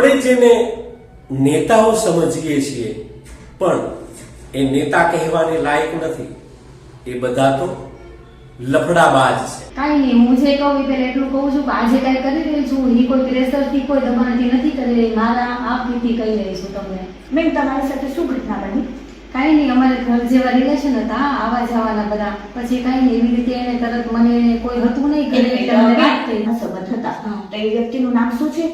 આપણે જેને નેતાઓ સમજીએ છીએ પણ એ નેતા કહેવાને લાયક નથી એ બધા તો લફડાબાજ છે. કાંઈ હું જે કહું એ પહેલા એટલું કહું છું કે આજે કાંઈ કરી રહી છું એ કોઈ પ્રેશરથી કોઈ દબાણથી નથી કરી રહી મારા આપવીથી કહી રહી છું તમને. બેન તમારી સાથે શું ઘટના બની? કાંઈ નહીં અમારે ઘર જેવા રિલેશન હતા આવા જવાના બધા. પછી કાંઈ નહીં એવી રીતે એને તરત મને કોઈ હતું નહીં કે વાત થઈ. સંબંધ હતા. તો એ વ્યક્તિનું નામ શું છે?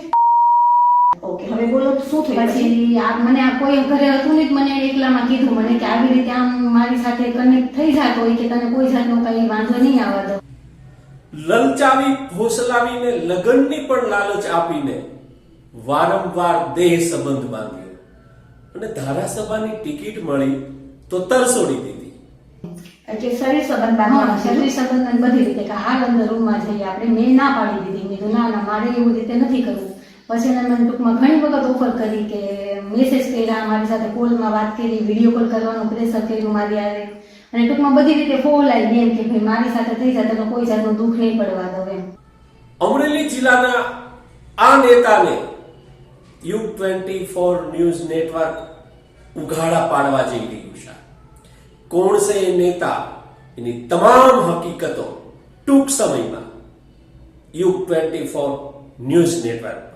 ઓકે હવે બોલો શું થયું પછી આ મને આ કોઈ ઘરે હતું નહીં મને એકલામાં કીધું મને કે આવી રીતે આમ મારી સાથે કનેક્ટ થઈ જાતો હોય કે તને કોઈ જાતનો કઈ વાંધો નહીં આવવા દો. લલચાવી ભોસલાવીને લગનની પણ લાલચ આપીને વારંવાર દેહ સંબંધ બાંધ્યો. અને ધારાસભાની ટિકિટ મળી તો તરસોડી દીધી. એટલે શરીર સંબંધ બાંધવાનો શરીર સંબંધ બધી રીતે કે હાલ અંદર રૂમમાં જઈએ આપણે મેં ના પાડી દીધી. મેં ના ના મારે એવું રીતે નથી કરવું. પછી એને મને ટૂંકમાં ઘણી વખત ઓફર કરી કે મેસેજ કર્યા, મારી સાથે કોલમાં વાત કરી વીડિયો કોલ કરવાનું પ્રેશર કર્યું મારી આવે અને ટૂંકમાં બધી રીતે ફોલ આવી એમ કે ભાઈ મારી સાથે થઈ જાય તો કોઈ જાતનું દુઃખ નહીં પડવા દો એમ. અમરેલી જિલ્લાના આ નેતાને U twenty four news network ઉઘાડા પાડવા જઈ રહ્યું છે. કોણ છે એ નેતા? એની તમામ હકીકતો ટૂંક સમયમાં U twenty four news network